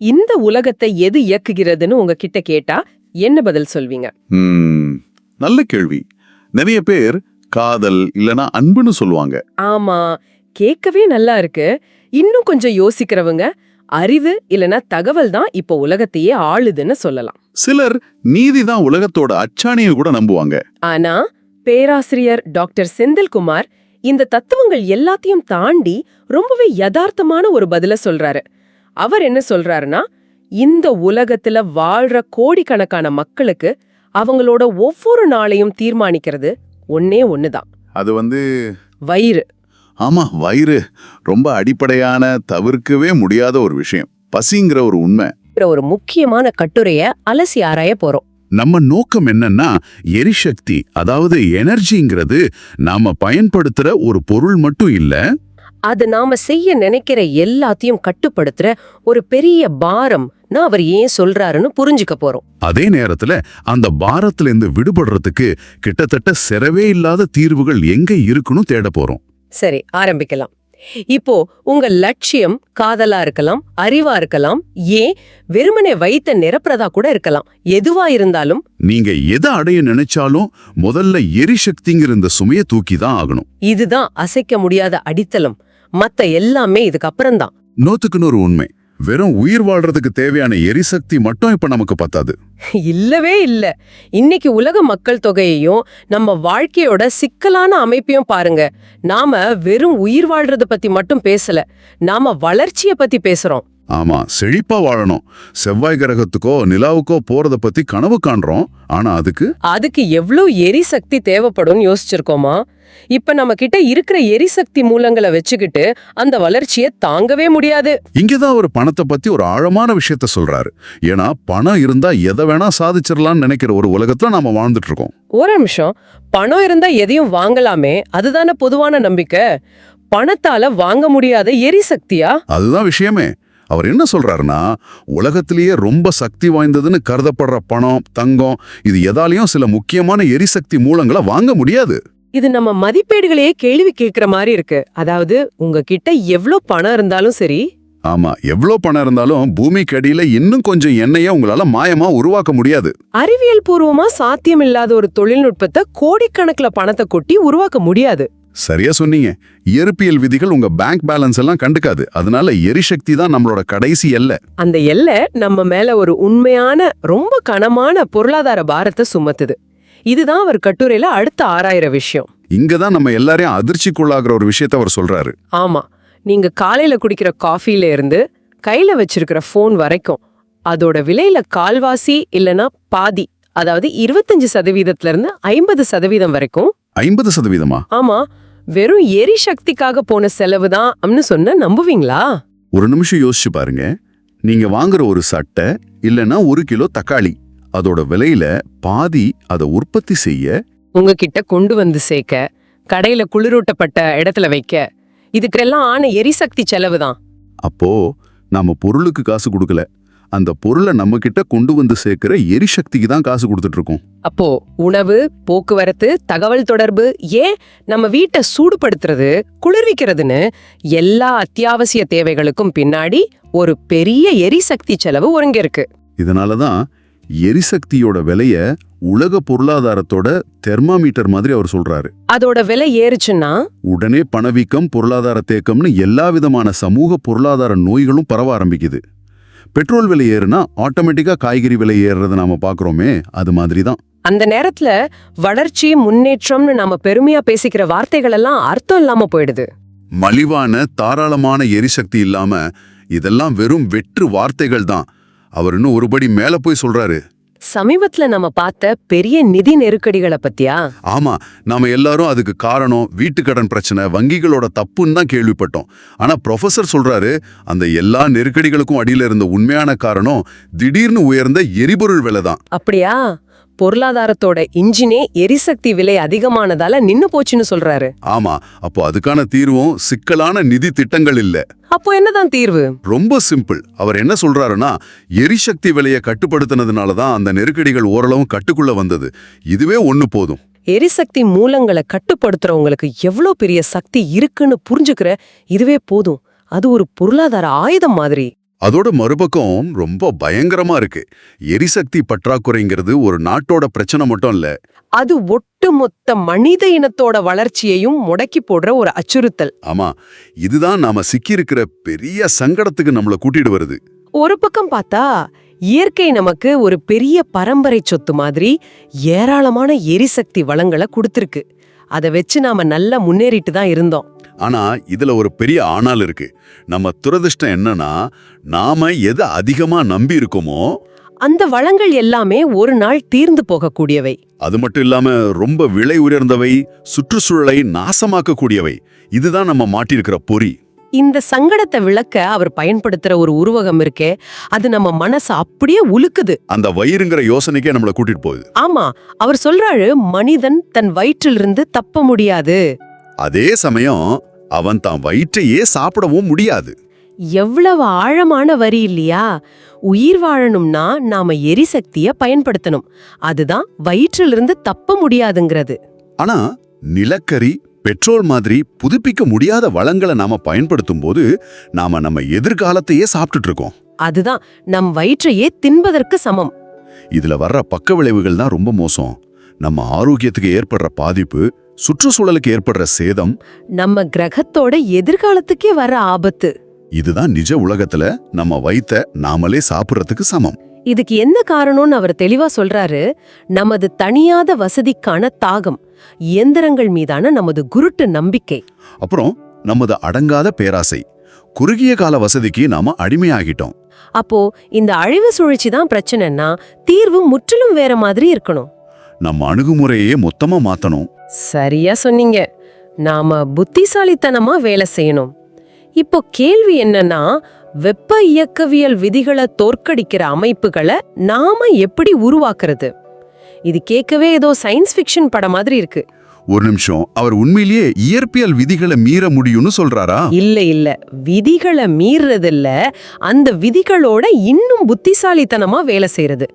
இந்த உலகத்தை எது இயக்குகிறதுன்னு உங்ககிட்ட கேட்டா என்ன பதில் சொல்வீங்க? நல்ல கேள்வி. நிறைய பேர் காதல் இல்லனா அன்புன்னு சொல்லுவாங்க. ஆமா கேட்கவே நல்லா இருக்கு. இன்னும் கொஞ்சம் யோசிக்கிறவங்க அறிவு இல்லனா தகவல் தான் இப்போ உலகத்தையே ஆளுதுன்னு சொல்லலாம். சிலர் நீதி தான் உலகத்தோட அச்சாணியை கூட நம்புவாங்க. ஆனா பேராசிரியர் டாக்டர் செந்தில்குமார் இந்த தத்துவங்கள் எல்லாத்தையும் தாண்டி ரொம்பவே யதார்த்தமான ஒரு பதில சொல்றாரு. அவர் என்ன சொல்றாருன்னா இந்த உலகத்துல வாழ்ற கோடிக்கணக்கான மக்களுக்கு அவங்களோட ஒவ்வொரு நாளையும் தீர்மானிக்கிறது ஒன்னே ஒண்ணுதான். அது வந்து வயிறு. ஆமா வயிறு. ரொம்ப அடிப்படையான தவிர்க்கவே முடியாத ஒரு விஷயம். பசிங்கிற ஒரு உண்மை. ஒரு முக்கியமான கட்டுரைய அலசி ஆராய போறோம். நம்ம நோக்கம் என்னன்னா எரிசக்தி அதாவது எனர்ஜிங்கிறது நாம பயன்படுத்துற ஒரு பொருள் மட்டும் இல்ல அது நாம செய்ய நினைக்கிற எல்லாத்தையும் கட்டுப்படுத்துற ஒரு பெரிய பாரம் நான் அவர் ஏன் சொல்றாருன்னு புரிஞ்சுக்க போறோம். அதே நேரத்துல அந்த பாரத்துல இருந்து விடுபடுறதுக்கு கிட்டத்தட்ட செரவே இல்லாத தீர்வுகள் எங்க இருக்குன்னு தேட போறோம். சரி ஆரம்பிக்கலாம். இப்போ உங்க லட்சியம் காதலா இருக்கலாம் அறிவா இருக்கலாம் ஏன் வெறுமனே வைத்த நிரப்புறதா கூட இருக்கலாம். எதுவா இருந்தாலும். நீங்க எதை அடைய நினைச்சாலும் முதல்ல எரிசக்திங்கிற இந்த சுமையை தூக்கி தான் ஆகணும். இதுதான் அசைக்க முடியாத அடித்தளம். மத்த எல்லாமே இதுக்கு அப்புறம்தான். நூத்துக்கு நூறு உண்மை. வெறும் உயிர் வாழ்றதுக்கு தேவையான எரிசக்தி மட்டும் இப்ப நமக்கு பத்தாது. இல்லவே இல்ல. இன்னைக்கு உலக மக்கள் தொகையையும் நம்ம வாழ்க்கையோட சிக்கலான அமைப்பையும் பாருங்க. நாம வெறும் உயிர் வாழ்றத பத்தி மட்டும் பேசல. நாம வளர்ச்சிய பத்தி பேசுறோம். ஆமா செழிப்பா வாழணும். செவ்வாய் கிரகத்துக்கோ நிலாவுக்கோ போறத பத்தி கனவு காண்றோம். ஆனா அதுக்கு? அதுக்கு எவ்வளவு எரிசக்தி தேவைப்படும் யோசிச்சிருக்கோமா? இப்ப நம்ம கிட்ட இருக்கிற எரிசக்தி மூலங்களை வச்சுக்கிட்டு அந்த வளர்ச்சியை தாங்கவே முடியாது. இங்கதான் ஒரு பணத்தை பத்தி ஒரு ஆழமான விஷயத்த சொல்றாரு. ஏன்னா பணம் இருந்தா எதை வேணா சாதிச்சிடலாம்னு நினைக்கிற ஒரு உலகத்துல நாம வாழ்ந்துட்டு இருக்கோம் ஒரு நிமிஷம். பணம் இருந்தா எதையும் வாங்கலாமே? அதுதானே பொதுவான நம்பிக்கை. பணத்தால வாங்க முடியாத எரிசக்தியா? அதுதான் விஷயமே. அவர் என்ன சொல்றாருன்னா உலகத்திலேயே ரொம்ப சக்தி வாய்ந்ததுன்னு கருதப்படுற பணம் தங்கம் இது எதாலையும் சில முக்கியமான எரிசக்தி மூலங்களை வாங்க முடியாது. இது நம்ம மதிப்பீடுகளையே கேள்வி கேட்கிற மாதிரி இருக்கு. அதாவது உங்ககிட்ட எவ்ளோ பணம் இருந்தாலும் சரி. ஆமா எவ்வளோ பணம் இருந்தாலும் பூமிக்கு அடியில இன்னும் கொஞ்சம் எண்ணெயை உங்களால மாயமா உருவாக்க முடியாது. அறிவியல் பூர்வமா சாத்தியம் இல்லாத ஒரு தொழில்நுட்பத்தை கோடிக்கணக்குல பணத்தை கொட்டி உருவாக்க முடியாது. சரியா சொன்னீங்க. இயற்பியல் விதிகள் உங்க பேங்க் பேலன்ஸ் எல்லாம் கண்டுக்காது. அதனால எரிசக்தி தான் நம்மளோட கடைசி எல்லை. அந்த எல்லை நம்ம மேல ஒரு உண்மையான ரொம்ப கனமான பொருளாதார பாரத்தை சுமத்துது. இதுதான் அவர் கட்டுரையில அடுத்த ஆறாயிர விஷயம். இங்கதான் நம்ம எல்லாரையும் அதிர்ச்சிக்குள்ளாகிற ஒரு விஷயத்த அவர் சொல்றாரு. ஆமா. நீங்க காலையில குடிக்கிற காஃபில இருந்து கையில வச்சிருக்கிற ஃபோன் வரைக்கும் அதோட விலையில கால்வாசி இல்லனா பாதி அதாவது இருபத்தஞ்சு சதவீதத்துல இருந்து ஐம்பது சதவீதம் வரைக்கும் ஐம்பது சதவீதமா? ஆமா. வெறும் எரிசக்திக்காக போன செலவு தான் அம்னு சொன்ன நம்புவீங்களா? ஒரு நிமிஷம் யோசிச்சு பாருங்க. நீங்க வாங்குற ஒரு சட்டை இல்லனா ஒரு கிலோ தக்காளி அதோட விலையில பாதி அதை உற்பத்தி செய்ய. உங்ககிட்ட கொண்டு வந்து சேர்க்க கடையில குளிரூட்டப்பட்ட இடத்துல வைக்க இதுக்கெல்லாம் ஆன எரிசக்தி செலவு தான். அப்போ நாம பொருளுக்கு காசு கொடுக்கல. அந்த பொருளை நம்ம கிட்ட கொண்டு வந்து சேர்க்கிற எரிசக்திக்கு தான் காசு கொடுத்துட்டு இருக்கோம் அப்போ உணவு போக்குவரத்து தகவல் தொடர்பு ஏன் நம்ம வீட்டை சூடுபடுத்துறது குளிர்விக்கிறதுன்னு எல்லா அத்தியாவசிய தேவைகளுக்கும் பின்னாடி ஒரு பெரிய எரிசக்தி செலவு ஒருங்கிருக்கு இதனாலதான் எரிசக்தியோட விலைய உலக பொருளாதாரத்தோட தெர்மாமீட்டர் மாதிரி அவர் சொல்றாரு. அதோட விலை ஏறுச்சுன்னா? உடனே பணவீக்கம் பொருளாதார தேக்கம்னு எல்லா விதமான சமூக பொருளாதார நோய்களும் பரவ ஆரம்பிக்குது. பெட்ரோல் விலை ஏறுனா ஆட்டோமேட்டிக்கா காய்கறி விலை ஏறுறத நாம பாக்குறோமே அது மாதிரி தான் அந்த நேரத்துல வளர்ச்சி முன்னேற்றம்னு நாம பெருமையா பேசிக்கிற வார்த்தைகள் எல்லாம் அர்த்தம் இல்லாம போயிடுது. மலிவான தாராளமான எரிசக்தி இல்லாம இதெல்லாம் வெறும் வெற்று வார்த்தைகள் தான் அவர் இன்னும் ஒருபடி மேல போய் சொல்றாரு. சமீபத்துல நம்ம பார்த்த பெரிய நிதி நெருக்கடிகளை பத்தியா? ஆமா நாம எல்லாரும் அதுக்கு காரணம் வீட்டுக்கடன் பிரச்சனை வங்கிகளோட தப்புன்னு தான் கேள்விப்பட்டோம். ஆனா ப்ரொஃபசர் சொல்றாரு அந்த எல்லா நெருக்கடிகளுக்கும் அடியில இருந்த உண்மையான காரணம் திடீர்னு உயர்ந்த எரிபொருள் விலை தான் அப்படியா? பொருளாதாரத்தோட இன்ஜினே எரிசக்தி விலை அதிகமானதால நின்னு போச்சுன்னு சொல்றாரு. ஆமா அப்போ அதுக்கான தீர்வும் சிக்கலான நிதி திட்டங்கள் இல்ல. அப்போ என்னதான் தீர்வு? ரொம்ப சிம்பிள். அவர் என்ன சொல்றாருன்னா எரிசக்தி விலையை கட்டுப்படுத்தினதுனால தான் அந்த நெருக்கடிகள் ஓரளவு கட்டுக்குள்ள வந்தது. இதுவே ஒண்ணு போதும். எரிசக்தி மூலங்களை கட்டுப்படுத்துறவங்களுக்கு எவ்வளோ பெரிய சக்தி இருக்குன்னு புரிஞ்சுக்கிற இதுவே போதும். அது ஒரு பொருளாதார ஆயுதம் மாதிரி. அதோட மறுபக்கம் ரொம்ப பயங்கரமா இருக்கு. எரிசக்தி பற்றாக்குறைங்கிறது ஒரு நாட்டோட பிரச்சனை மட்டும் இல்ல. அது ஒட்டுமொத்த மனித இனத்தோட வளர்ச்சியையும் முடக்கி போடுற ஒரு அச்சுறுத்தல். ஆமா இதுதான் நாம சிக்கியிருக்கிற பெரிய சங்கடத்துக்கு நம்மள கூட்டிட்டு வருது. ஒரு பக்கம் பார்த்தா இயற்கை நமக்கு ஒரு பெரிய பரம்பரை சொத்து மாதிரி ஏராளமான எரிசக்தி வளங்களை கொடுத்திருக்கு. அதை வச்சு நாம நல்லா முன்னேறிட்டு தான் இருந்தோம். ஆனா இதுல ஒரு பெரிய ஆணால் இருக்கு. நம்ம துரதிர்ஷ்டம் என்னன்னா நாம எதை அதிகமா நம்பி இருக்கோமோ அந்த வளங்கள் எல்லாமே ஒரு நாள் தீர்ந்து போகக்கூடியவை. அது மட்டும் இல்லாம ரொம்ப விலை உயர்ந்தவை சுற்றுச்சூழலை நாசமாக்கக்கூடியவை. இதுதான் நம்ம மாட்டியிருக்கிற பொறி. இந்த சங்கடத்தை விளக்க அவர் பயன்படுத்துற ஒரு உருவகம் இருக்கே அது நம்ம மனச அப்படியே உலுக்குது. அந்த வயிறுங்கிற யோசனைக்கே நம்மள கூட்டிட்டு போகுது. ஆமா அவர் சொல்றாரு மனிதன் தன் வயிற்றிலிருந்து தப்ப முடியாது. அதே சமயம் அவன் தான் வயிற்றையே சாப்பிடவும் முடியாது. எவ்வளவு ஆழமான வரி இல்லையா? உயிர் வாழணும்னா நாம எரிசக்திய பயன்படுத்தணும். அதுதான் வயிற்றிலிருந்து தப்ப முடியாதுங்கிறது. ஆனா நிலக்கரி பெட்ரோல் மாதிரி புதுப்பிக்க முடியாத வளங்களை நாம பயன்படுத்தும் போது நாம நம்ம எதிர்காலத்தையே சாப்பிட்டுட்டு இருக்கோம் அதுதான் நம் வயிற்றையே தின்பதற்கு சமம். இதுல வர்ற பக்க விளைவுகள் தான் ரொம்ப மோசம். நம்ம ஆரோக்கியத்துக்கு ஏற்படுற பாதிப்பு சுற்றுச்சூழலுக்கு ஏற்படுற சேதம் நம்ம கிரகத்தோட எதிர்காலத்துக்கே வர ஆபத்து. இதுதான் நிஜ உலகத்துல நம்ம வைத்த நாமளே சாப்பிடுறதுக்கு சமம். இதுக்கு என்ன காரணம்னு அவர் தெளிவா சொல்றாரு? நமது தனியாத வசதிக்கான தாகம் இயந்திரங்கள் மீதான நமது குருட்டு நம்பிக்கை. அப்புறம் நமது அடங்காத பேராசை குறுகிய கால வசதிக்கு நாம அடிமையாகிட்டோம். அப்போ இந்த அழிவு சுழற்சி தான் பிரச்சனைன்னா தீர்வு முற்றிலும் வேற மாதிரி இருக்கணும். நம்ம அணுகுமுறையே மொத்தமா மாத்தணும். சரியா சொன்னீங்க. நாம புத்திசாலித்தனமா வேலை செய்யணும். இப்போ கேள்வி என்னன்னா வெப்ப இயக்கவியல் விதிகளை தோற்கடிக்கிற அமைப்புகளை நாம எப்படி உருவாக்குறது? இது கேட்கவே ஏதோ சயின்ஸ் ஃபிக்ஷன் படம் மாதிரி இருக்கு. ஒரு நிமிஷம். அவர் உண்மையிலேயே இயற்பியல் விதிகளை மீற முடியும்னு சொல்றாரா? இல்ல இல்ல. விதிகளை மீறதில்ல அந்த விதிகளோட இன்னும் புத்திசாலித்தனமா வேலை செய்யறது.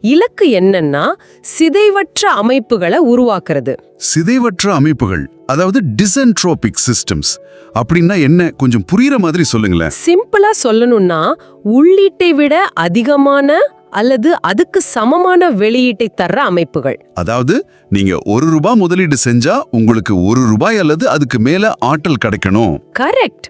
இலக்கு என்னன்னா சிதைவற்ற அமைப்புகளை உருவாக்குறது. சிதைவற்ற அமைப்புகள் அதாவது டிசென்ட்ரோபிக் சிஸ்டம்ஸ் அப்படின்னா என்ன? கொஞ்சம் புரியுற மாதிரி சொல்லுங்களேன். சிம்பிளா சொல்லணும்னா உள்ளீட்டை விட அதிகமான அல்லது அதுக்கு சமமான வெளியீட்டை தர்ற அமைப்புகள். அதாவது நீங்க ஒரு ரூபாய் முதலீடு செஞ்சா உங்களுக்கு ஒரு ரூபாய் அல்லது அதுக்கு மேல ஆற்றல் கிடைக்கணும். கரெக்ட்.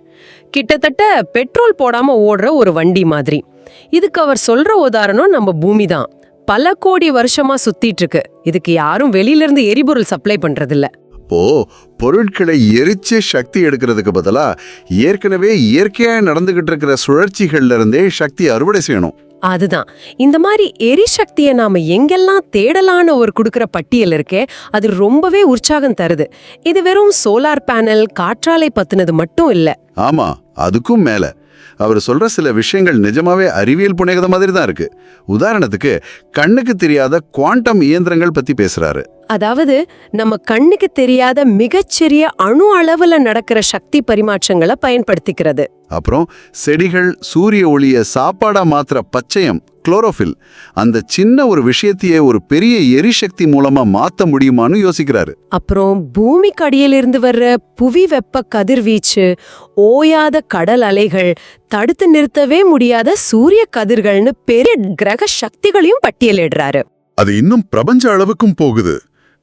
கிட்டத்தட்ட பெட்ரோல் போடாம ஓடுற ஒரு வண்டி மாதிரி. இதுக்கு அவர் சொல்ற உதாரணம் நம்ம பூமி தான். பல கோடி வருஷமா சுத்திட்டு இருக்கு. இதுக்கு யாரும் வெளியில இருந்து எரிபொருள் சப்ளை பண்றதில்ல. இப்போ பொருட்களை எரிச்சு சக்தி எடுக்கிறதுக்கு பதிலா ஏற்கனவே இயற்கையா நடந்துகிட்டு இருக்கிற சுழற்சிகள்ல இருந்தே சக்தி அறுவடை செய்யணும். அதுதான். இந்த மாதிரி எரிசக்தியை நாம எங்கெல்லாம் தேடலான்னு ஒரு கொடுக்குற பட்டியல் இருக்கே அது ரொம்பவே உற்சாகம் தருது. இது வெறும் சோலார் பேனல் காற்றாலை பத்தினது மட்டும் இல்லை. ஆமா அதுக்கும் மேல. அவர் சொல்ற சில விஷயங்கள் நிஜமாவே அறிவியல் புனைகத மாதிரி தான் இருக்கு. உதாரணத்துக்கு கண்ணுக்கு தெரியாத குவாண்டம் இயந்திரங்கள் பத்தி பேசுறாரு. அதாவது நம்ம கண்ணுக்கு தெரியாத மிகச்சிறிய அணு அளவுல நடக்கிற சக்தி பரிமாற்றங்களை பயன்படுத்திக்கிறது. அப்புறம் செடிகள் சூரிய ஒளிய சாப்பாடா மாத்துற பச்சையம் குளோரோஃபில் அந்த சின்ன ஒரு விஷயத்தையே ஒரு பெரிய எரிசக்தி மூலமா மாத்த முடியுமான்னு யோசிக்கிறாரு. அப்புறம் பூமிக்கு அடியிலிருந்து வர்ற புவி வெப்ப கதிர்வீச்சு ஓயாத கடல் அலைகள் தடுத்து நிறுத்தவே முடியாத சூரிய கதிர்கள்னு பெரிய கிரக சக்திகளையும் பட்டியலிடுறாரு. அது இன்னும் பிரபஞ்ச அளவுக்கும் போகுது.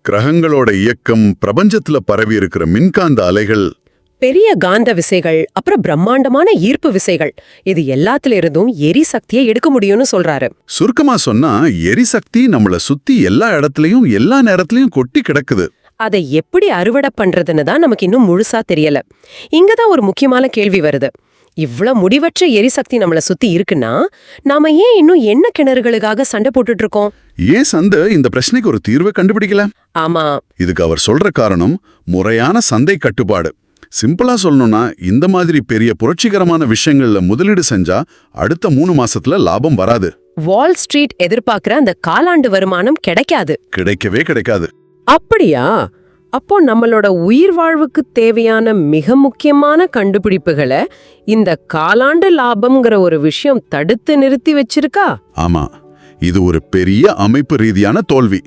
கிரகங்களோட இயக்கம் பிரபஞ்சத்துல பரவி இருக்கிற மின்காந்த அலைகள் பெரிய காந்த விசைகள் அப்புறம் பிரம்மாண்டமான ஈர்ப்பு விசைகள். இது எல்லாத்துல இருந்தும் எரிசக்தியை எடுக்க முடியும்னு சொல்றாரு. சுருக்கமா சொன்னா எரிசக்தி நம்மள சுத்தி எல்லா இடத்துலயும் எல்லா நேரத்திலயும் கொட்டி கிடக்குது. அதை எப்படி அறுவடை பண்றதுன்னு தான் நமக்கு இன்னும் முழுசா தெரியல. இங்கதான் ஒரு முக்கியமான கேள்வி வருது. இவ்ளோ முடிவற்ற எரிசக்தி நம்மள சுத்தி இருக்குன்னா நாம ஏன் இன்னும் என்ன கிணறுகளுக்காக சண்டை போட்டுட்டு இருக்கோம் ஏன் சந்தை இந்த பிரச்சனைக்கு ஒரு தீர்வை கண்டுபிடிக்கல? ஆமா. இதுக்கு அவர் சொல்ற காரணம் முறையான சந்தை கட்டுப்பாடு. சிம்பிளா சொல்லணும்னா இந்த மாதிரி பெரிய புரட்சிகரமான விஷயங்கள்ல முதலீடு செஞ்சா அடுத்த மூணு மாசத்துல லாபம் வராது. வால் ஸ்ட்ரீட் எதிர்பார்க்கிற அந்த காலாண்டு வருமானம் கிடைக்காது. கிடைக்கவே கிடைக்காது. அப்படியா? அப்போ நம்மளோட உயிர் வாழ்வுக்கு தேவையான மிக முக்கியமான கண்டுபிடிப்புகளை இந்த காலாண்டு லாபம்ங்கிற ஒரு விஷயம் தடுத்து நிறுத்தி வச்சிருக்கா? ஆமா. இது ஒரு பெரிய அமைப்பு ரீதியான தோல்வி.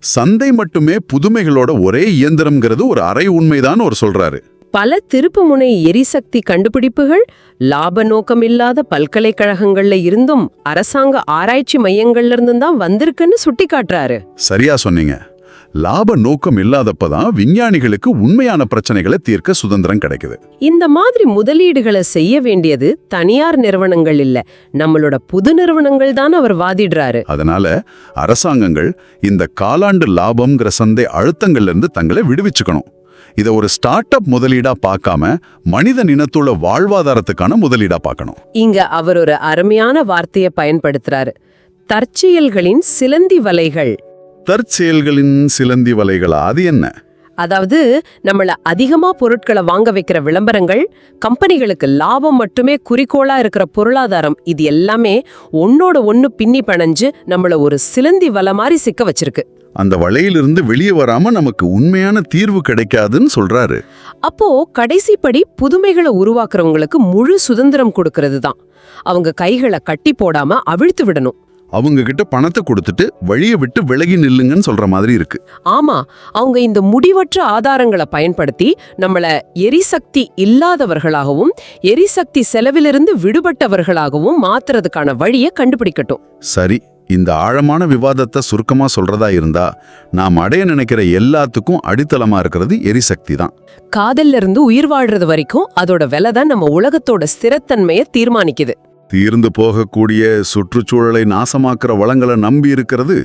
சந்தை மட்டுமே புதுமைகளோட ஒரே இயந்திரம்ங்கிறது ஒரு அரை உண்மைதான் அவர் சொல்றாரு. பல திருப்புமுனை எரிசக்தி கண்டுபிடிப்புகள் லாப நோக்கமில்லாத பல்கலைக்கழகங்கள்ல இருந்தும் அரசாங்க ஆராய்ச்சி மையங்கள்ல இருந்தும் தான் வந்திருக்குன்னு சுட்டிக்காட்டுறாரு. சரியா சொன்னீங்க. லாப நோக்கம் இல்லாதப்பதான் விஞ்ஞானிகளுக்கு உண்மையான பிரச்சனைகளை தீர்க்க சுதந்திரம் கிடைக்குது. இந்த மாதிரி முதலீடுகளை செய்ய வேண்டியது தனியார் நிறுவனங்கள் இல்ல நம்மளோட புது நிறுவனங்கள் தான் அவர் வாதிடுறாரு. அதனால அரசாங்கங்கள் இந்த காலாண்டு லாபம்ங்கிற சந்தை அழுத்தங்கள்ல இருந்து தங்களை விடுவிச்சுக்கணும். இதை ஒரு ஸ்டார்ட் அப் முதலீடா பார்க்காம மனித இனத்துள்ள வாழ்வாதாரத்துக்கான முதலீடா பார்க்கணும். இங்க அவர் ஒரு அருமையான வார்த்தையை பயன்படுத்துறாரு. தற்செயல்களின் சிலந்தி வலைகள். தற்செயல்களின் சிலந்தி வலைகளா? அது என்ன? அதாவது நம்மள அதிகமா பொருட்களை வாங்க வைக்கிற விளம்பரங்கள் கம்பெனிகளுக்கு லாபம் மட்டுமே குறிக்கோளா இருக்கிற பொருளாதாரம் இது எல்லாமே ஒன்னோட ஒன்னு பின்னி பணஞ்சு நம்மள ஒரு சிலந்தி வலை மாதிரி சிக்க வச்சிருக்கு. அந்த வலையிலிருந்து வெளியே வராம நமக்கு உண்மையான தீர்வு கிடைக்காதுன்னு சொல்றாரு. அப்போ கடைசிப்படி புதுமைகளை உருவாக்குறவங்களுக்கு முழு சுதந்திரம் கொடுக்கறது தான். அவங்க கைகளை கட்டி போடாம அவிழ்த்து விடணும். அவங்க கிட்ட பணத்தை கொடுத்துட்டு வழியை விட்டு விலகி நில்லுங்கன்னு சொல்ற மாதிரி இருக்கு. ஆமா அவங்க இந்த முடிவற்ற ஆதாரங்களை பயன்படுத்தி நம்மள எரிசக்தி இல்லாதவர்களாகவும் எரிசக்தி செலவிலிருந்து விடுபட்டவர்களாகவும் மாத்துறதுக்கான வழியை கண்டுபிடிக்கட்டும். சரி இந்த ஆழமான விவாதத்தை சுருக்கமா சொல்றதா இருந்தா நாம் அடைய நினைக்கிற எல்லாத்துக்கும் அடித்தளமா இருக்கிறது எரிசக்தி தான். காதல்ல இருந்து உயிர் வாழ்றது வரைக்கும் அதோட விலை தான் நம்ம உலகத்தோட ஸ்திரத்தன்மையை தீர்மானிக்குது. தீர்ந்து போகக்கூடிய சுற்றுச்சூழலை நாசமாக்குற வளங்களை நம்பி இருக்கிறது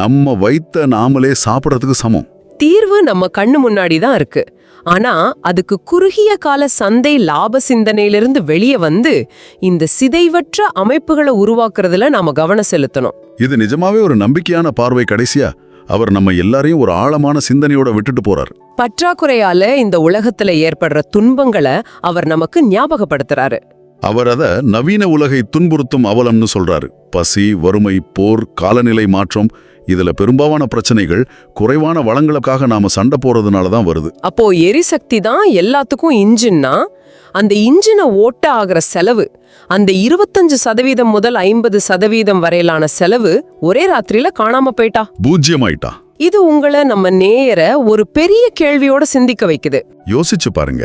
நம்ம வைத்த நாமளே சாப்பிடறதுக்கு சமம். தீர்வு நம்ம கண்ணு முன்னாடி தான் இருக்கு. ஆனா அதுக்கு குறுகிய கால சந்தை லாப சிந்தனையிலிருந்து வெளியே வந்து இந்த சிதைவற்ற அமைப்புகளை உருவாக்குறதுல நாம கவனம் செலுத்தணும். இது நிஜமாவே ஒரு நம்பிக்கையான பார்வை கடைசியா? அவர் நம்ம எல்லாரையும் ஒரு ஆழமான சிந்தனையோட விட்டுட்டு போறார். பற்றாக்குறையால இந்த உலகத்துல ஏற்படுற துன்பங்களை அவர் நமக்கு ஞாபகப்படுத்துறாரு. அவர் அத நவீன உலகை துன்புறுத்தும் அவலம்னு சொல்றாரு. பசி வறுமை போர் காலநிலை மாற்றம் இதுல பெரும்பாலான பிரச்சனைகள் குறைவான வளங்களுக்காக நாம சண்டை போறதுனால தான் வருது. அப்போ எரிசக்தி தான் எல்லாத்துக்கும் இன்ஜின்னா அந்த இன்ஜினை ஓட்ட ஆகிற செலவு அந்த இருபத்தஞ்சு சதவீதம் முதல் ஐம்பது சதவீதம் வரையிலான செலவு ஒரே ராத்திரியில காணாம போயிட்டா? பூஜ்யமாயிட்டா இது உங்களை நம்ம நேயர ஒரு பெரிய கேள்வியோட சிந்திக்க வைக்குது. யோசிச்சு பாருங்க.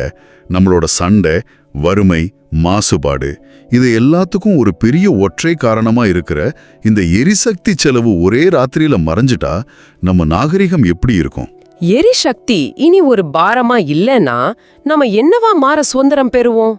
நம்மளோட சண்டை வறுமை மாசுபாடு இது எல்லாத்துக்கும் ஒரு பெரிய ஒற்றை காரணமா இருக்கிற இந்த எரிசக்தி செலவு ஒரே ராத்திரியில மறைஞ்சிட்டா நம்ம நாகரிகம் எப்படி இருக்கும்? எரிசக்தி இனி ஒரு பாரமா இல்லைன்னா நம்ம என்னவா மாற சுதந்திரம் பெறுவோம்?